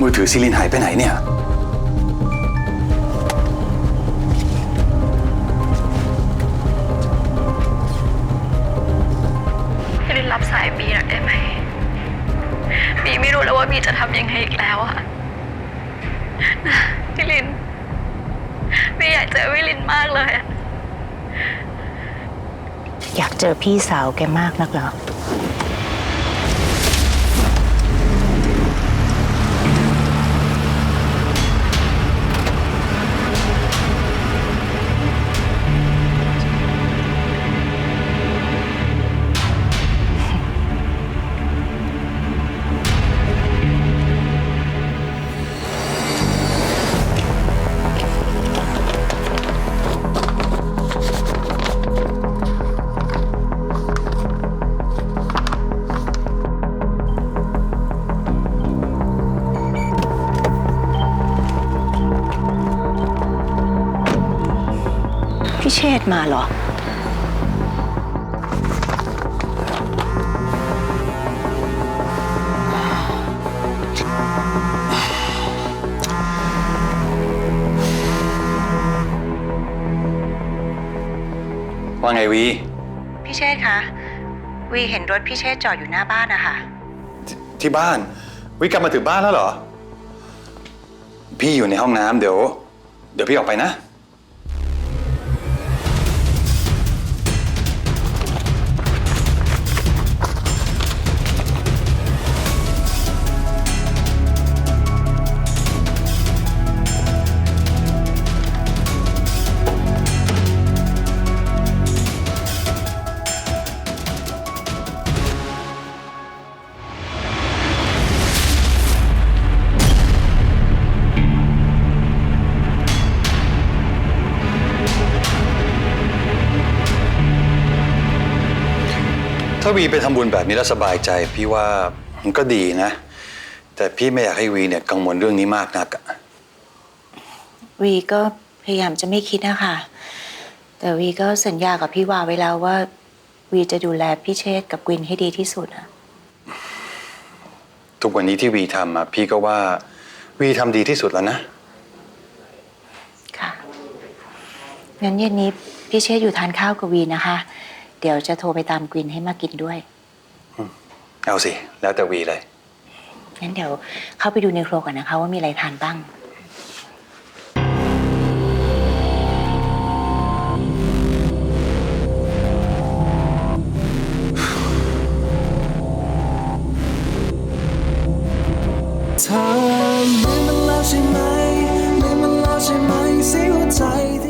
มือถือซิลินหายไปไหนเนี่ยพี่ลินรับสายบีหน่อยได้ไหม บีไม่รู้แล้วว่าบีจะทำยังไงอีกแล้วอะนะพี่ลินบีอยากเจอพี่ลินมากเลยอะอยากเจอพี่สาวแกมากนักเหรอ พี่เชษฐ์มาเหรอ ว่าไงวี พี่เชษฐ์คะ วีเห็นรถพี่เชษฐ์จอดอยู่หน้าบ้านนะคะที่บ้าน วิกลับมาถึงบ้านแล้วเหรอ พี่อยู่ในห้องน้ำเดี๋ยว เดี๋ยวพี่ออกไปนะ ถ้าวีไปทำบุญแบบนี้แล้วสบายใจ พี่ว่ามันก็ดีนะ แต่พี่ไม่อยากให้วีเนี่ยกังวลเรื่องนี้มากนักอะวีก็พยายามจะไม่คิดนะคะแต่วีก็สัญญากับพี่วาไว้แล้วว่า วีจะดูแลพี่เชษฐ์กับกวินให้ดีที่สุดอะทุกวันนี้ที่วีทำอะพี่ก็ว่าวีทำดีที่สุดแล้วนะ ค่ะงั้นเย็นนี้พี่เชษฐ์อยู่ทานข้าวกับวีนะคะ เดี๋ยวจะโทรไปตามกวินให้มากินด้วย เอาสิ แล้วแต่วีเลย งั้นเดี๋ยวเข้าไปดูในครัวก่อนนะคะว่ามีอะไรทานบ้าง เธอลืมมันแล้วใช่ไหมลืมมันแล้วใช่ไหมเสียหัวใจที่